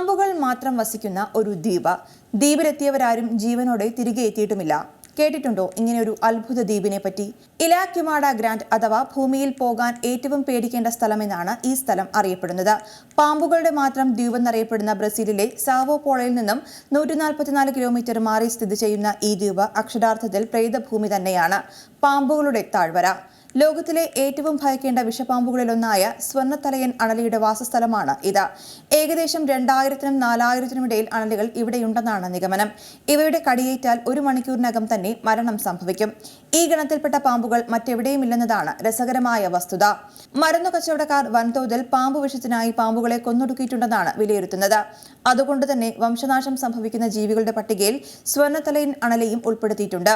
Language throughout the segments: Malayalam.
പാമ്പുകൾ മാത്രം വസിക്കുന്ന ഒരു ദ്വീപ്. ദ്വീപിലെത്തിയവരാരും ജീവനോടെ തിരികെ എത്തിയിട്ടുമില്ല. കേട്ടിട്ടുണ്ടോ ഇങ്ങനെ ഒരു അത്ഭുത ദ്വീപിനെ പറ്റി ഇലാക്യുമാഡ ഗ്രാൻഡ് അഥവാ ഭൂമിയിൽ പോകാൻ ഏറ്റവും പേടിക്കേണ്ട സ്ഥലമെന്നാണ് ഈ സ്ഥലം അറിയപ്പെടുന്നത്. പാമ്പുകളുടെ മാത്രം ദ്വീപ് എന്നറിയപ്പെടുന്ന ബ്രസീലിലെ സാവോ പോളയിൽ നിന്നും നൂറ്റി നാൽപ്പത്തിനാല് കിലോമീറ്റർ മാറി സ്ഥിതി ചെയ്യുന്ന ഈ ദ്വീപ് അക്ഷരാർത്ഥത്തിൽ പ്രേതഭൂമി തന്നെയാണ്. പാമ്പുകളുടെ താഴ്വര. ലോകത്തിലെ ഏറ്റവും ഭയക്കേണ്ട വിഷപാമ്പുകളിലൊന്നായ സ്വർണത്തലയൻ അണലിയുടെ വാസസ്ഥലമാണ് ഇത്. ഏകദേശം രണ്ടായിരത്തിനും നാലായിരത്തിനും ഇടയിൽ അണലുകൾ ഇവിടെയുണ്ടെന്നാണ് നിഗമനം. ഇവയുടെ കടിയേറ്റാൽ ഒരു മണിക്കൂറിനകം തന്നെ മരണം സംഭവിക്കും. ഈ ഗണത്തിൽപ്പെട്ട പാമ്പുകൾ മറ്റെവിടെയുമില്ലെന്നതാണ് രസകരമായ വസ്തുത. മരുന്നു കച്ചവടക്കാർ വൻതോതിൽ പാമ്പ് വിഷത്തിനായി പാമ്പുകളെ കൊന്നൊടുക്കിയിട്ടുണ്ടെന്നാണ് വിലയിരുത്തുന്നത്. അതുകൊണ്ട് തന്നെ വംശനാശം സംഭവിക്കുന്ന ജീവികളുടെ പട്ടികയിൽ സ്വർണത്തലയിൻ അണലയും ഉൾപ്പെടുത്തിയിട്ടുണ്ട്.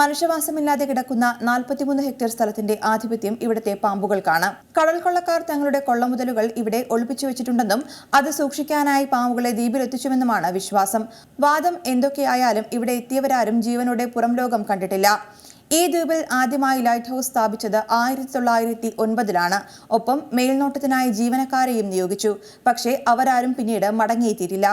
മനുഷ്യവാസമില്ലാതെ കിടക്കുന്ന നാൽപ്പത്തിമൂന്ന് ഹെക്ടർ സ്ഥലത്തിന്റെ ആധിപത്യം ഇവിടുത്തെ പാമ്പുകൾക്കാണ്. കടൽ കൊള്ളക്കാർ തങ്ങളുടെ കൊള്ളമുതലുകൾ ഇവിടെ ഒളിപ്പിച്ചു വെച്ചിട്ടുണ്ടെന്നും അത് സൂക്ഷിക്കാനായി പാമ്പുകളെ ദ്വീപിലെത്തിച്ചുവെന്നുമാണ് വിശ്വാസം. വാദം എന്തൊക്കെയായാലും ഇവിടെ എത്തിയവരാരും ജീവനോടെ പുറം ലോകം കണ്ടിട്ടില്ല. ഈ ദ്വീപിൽ ആദ്യമായി ലൈറ്റ് ഹൗസ് സ്ഥാപിച്ചത് ആയിരത്തി തൊള്ളായിരത്തി ഒൻപതിലാണ് ഒപ്പം മേൽനോട്ടത്തിനായി ജീവനക്കാരെയും നിയോഗിച്ചു. പക്ഷേ അവരാരും പിന്നീട് മടങ്ങിയെത്തിയിട്ടില്ല.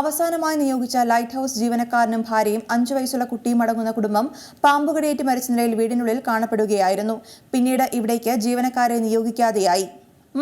അവസാനമായി നിയോഗിച്ച ലൈറ്റ് ഹൗസ് ജീവനക്കാരനും ഭാര്യയും അഞ്ചു വയസ്സുള്ള കുട്ടിയും അടങ്ങുന്ന കുടുംബം പാമ്പുകടിയേറ്റ് മരിച്ച നിലയിൽ വീടിനുള്ളിൽ കാണപ്പെടുകയായിരുന്നു. പിന്നീട് ഇവിടേക്ക് ജീവനക്കാരെ നിയോഗിക്കാതെയായി.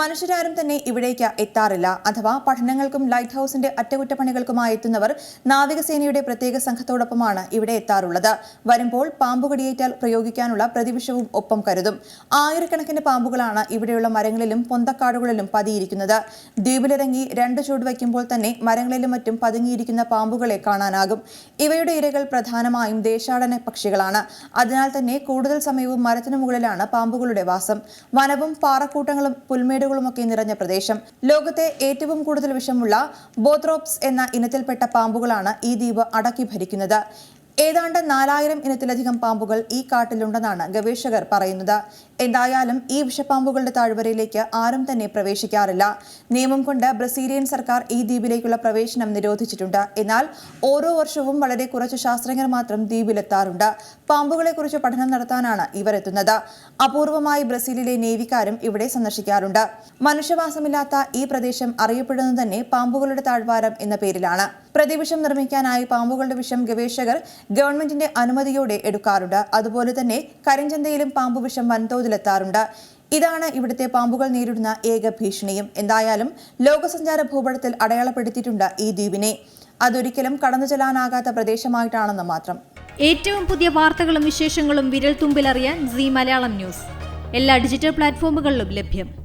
മനുഷ്യരാരും തന്നെ ഇവിടേക്ക് എത്താറില്ല. അഥവാ പഠനങ്ങൾക്കും ലൈറ്റ് ഹൗസിന്റെ അറ്റകുറ്റപ്പണികൾക്കുമായി എത്തുന്നവർ നാവികസേനയുടെ പ്രത്യേക സംഘത്തോടൊപ്പമാണ് ഇവിടെ എത്താറുള്ളത്. വരുമ്പോൾ പാമ്പ് കടിയേറ്റാൽ പ്രയോഗിക്കാനുള്ള പ്രതിവിഷവും ഒപ്പം കരുതും. ആയിരക്കണക്കിന് പാമ്പുകളാണ് ഇവിടെയുള്ള മരങ്ങളിലും പൊന്തക്കാടുകളിലും പതിയിരിക്കുന്നത്. ദ്വീപിലിറങ്ങി രണ്ട് ചൂട് വയ്ക്കുമ്പോൾ തന്നെ മരങ്ങളിലും മറ്റും പതുങ്ങിയിരിക്കുന്ന പാമ്പുകളെ കാണാനാകും. ഇവയുടെ ഇരകൾ പ്രധാനമായും ദേശാടന പക്ഷികളാണ്. അതിനാൽ തന്നെ കൂടുതൽ സമയവും മരത്തിനു മുകളിലാണ് പാമ്പുകളുടെ വാസം. വനവും പാറക്കൂട്ടങ്ങളും പുൽമേട് വീടുകളുമൊക്കെ നിറഞ്ഞ പ്രദേശം. ലോകത്തെ ഏറ്റവും കൂടുതൽ വിഷമുള്ള ബോത്രോപ്സ് എന്ന ഇനത്തിൽപ്പെട്ട പാമ്പുകളാണ് ഈ ദ്വീപ് അടക്കി ഭരിക്കുന്നത്. ഏതാണ്ട് നാലായിരം ഇനത്തിലധികം പാമ്പുകൾ ഈ കാട്ടിലുണ്ടെന്നാണ് ഗവേഷകർ പറയുന്നത്. എന്തായാലും ഈ വിഷപ്പാമ്പുകളുടെ താഴ്വരയിലേക്ക് ആരും തന്നെ പ്രവേശിക്കാറില്ല. നിയമം കൊണ്ട് ബ്രസീലിയൻ സർക്കാർ ഈ ദ്വീപിലേക്കുള്ള പ്രവേശനം നിരോധിച്ചിട്ടുണ്ട്. എന്നാൽ ഓരോ വർഷവും വളരെ കുറച്ച് ശാസ്ത്രജ്ഞർ മാത്രം ദ്വീപിലെത്താറുണ്ട്. പാമ്പുകളെക്കുറിച്ച് പഠനം നടത്താനാണ് ഇവർ എത്തുന്നത്. അപൂർവമായി ബ്രസീലിലെ നേവിക്കാരും ഇവിടെ സന്ദർശിക്കാറുണ്ട്. മനുഷ്യവാസമില്ലാത്ത ഈ പ്രദേശം അറിയപ്പെടുന്നത് തന്നെ പാമ്പുകളുടെ താഴ്വാരം എന്ന പേരിലാണ്. പ്രതിവിഷം നിർമ്മിക്കാനായി പാമ്പുകളുടെ വിഷം ഗവേഷകർ ഗവൺമെന്റിന്റെ അനുമതിയോടെ എടുക്കാറുണ്ട്. അതുപോലെ തന്നെ കരിഞ്ചന്തയിലും പാമ്പുവിഷം വൻതോതിലെത്താറുണ്ട്. ഇതാണ് ഇവിടുത്തെ പാമ്പുകൾ നേരിടുന്ന ഏക ഭീഷണിയും. എന്തായാലും ലോകസഞ്ചാര ഭൂപടത്തിൽ അടയാളപ്പെടുത്തിയിട്ടുണ്ട് ഈ ദ്വീപിനെ. അതൊരിക്കലും കടന്നു ചെല്ലാനാകാത്ത പ്രദേശമായിട്ടാണെന്ന് മാത്രം. ഏറ്റവും പുതിയ വാർത്തകളും വിശേഷങ്ങളും വിരൽ തുമ്പിലറിയാൻ സി മലയാളം ന്യൂസ്. എല്ലാ ഡിജിറ്റൽ പ്ലാറ്റ്ഫോമുകളിലും ലഭ്യം.